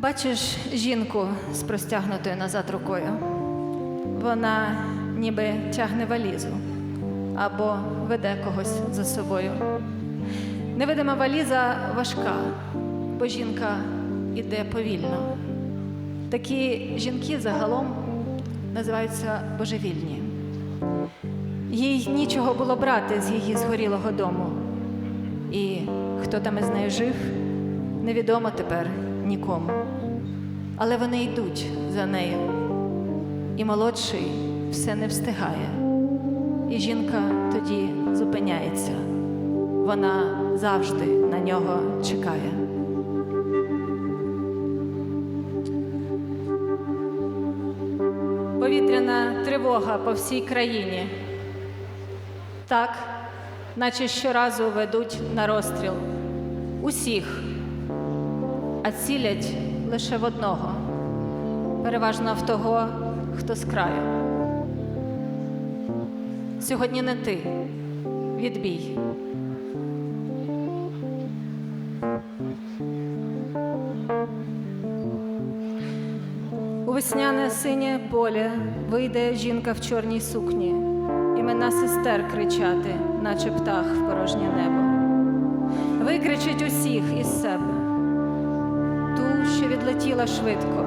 Бачиш жінку з простягнутою назад рукою. Вона ніби тягне валізу або веде когось за собою. Невидима валіза важка, бо жінка іде повільно. Такі жінки загалом називаються божевільні. Їй нічого було брати з її згорілого дому. І хто там із нею жив, невідомо тепер нікому. Але вони йдуть за нею. І молодший все не встигає. І жінка тоді зупиняється. Вона завжди на нього чекає. Повітряна тривога по всій країні. Так, наче щоразу ведуть на розстріл усіх, а цілять лише в одного, переважно в того, хто з краю. Сьогодні не ти, відбій. У весняне синє поле вийде жінка в чорній сукні, імена сестер кричати, наче птах в порожнє небо. Викричить усіх із себе, відлетіла швидко,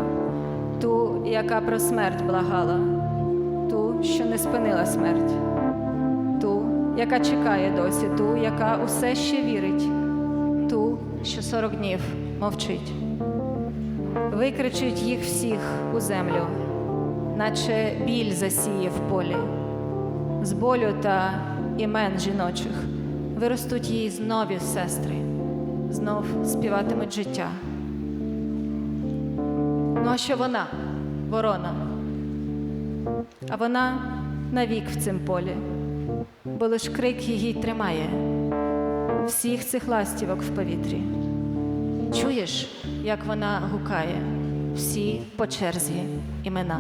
ту, яка про смерть благала, ту, що не спинила смерть, ту, яка чекає досі, ту, яка усе ще вірить, ту, що сорок днів мовчить. Викричуть їх всіх у землю, наче біль засіє в полі. З болю та імен жіночих виростуть їй знові сестри, знов співатимуть життя. Ну а що вона, ворона? А вона навік в цим полі, бо лиш крик її тримає всіх цих ластівок в повітрі. Чуєш, як вона гукає всі по черзі імена.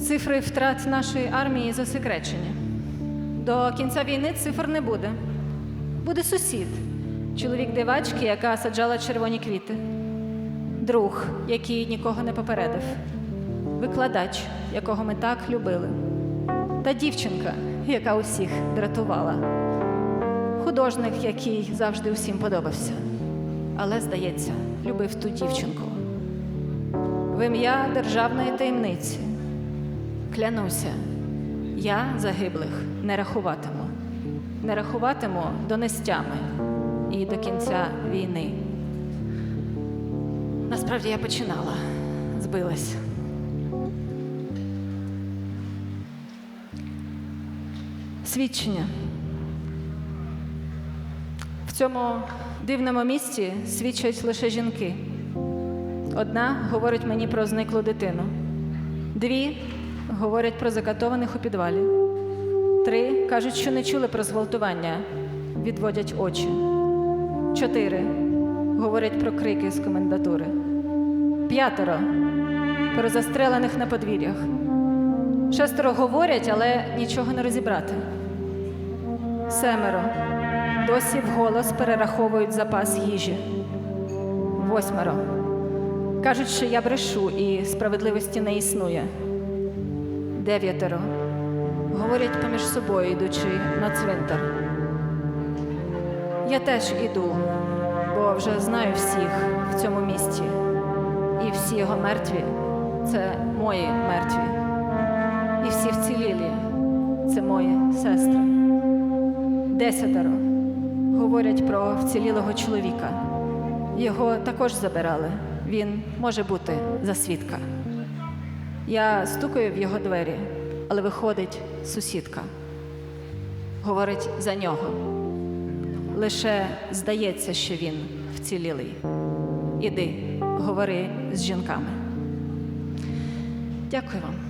Цифри втрат нашої армії засекречені. До кінця війни цифр не буде. Буде сусід, чоловік дивачки, яка саджала червоні квіти, друг, який нікого не попередив, викладач, якого ми так любили, та дівчинка, яка усіх дратувала, художник, який завжди усім подобався, але, здається, любив ту дівчинку. В ім'я державної таємниці. Клянуся, я загиблих не рахуватиму, не рахуватиму донестями і до кінця війни. Насправді я починала, збилась. Свідчення. В цьому дивному місці свідчать лише жінки. Одна говорить мені про зниклу дитину, дві говорять про закатованих у підвалі, три кажуть, що не чули про зґвалтування, відводять очі. Чотири говорять про крики з комендатури. П'ятеро про застрелених на подвір'ях. Шестеро говорять, але нічого не розібрати. Семеро досі вголос перераховують запас їжі. Восьмеро кажуть, що я брешу і справедливості не існує. Дев'ятеро говорять поміж собою, йдучи на цвинтар. Я теж іду, бо вже знаю всіх в цьому місті. І всі його мертві це мої мертві. І всі вцілілі це мої сестри. Десятеро говорять про вцілілого чоловіка. Його також забирали. Він може бути за свідка. Я стукаю в його двері, але виходить сусідка. Говорить за нього. Лише здається, що він вцілілий. Іди, говори з жінками. Дякую вам.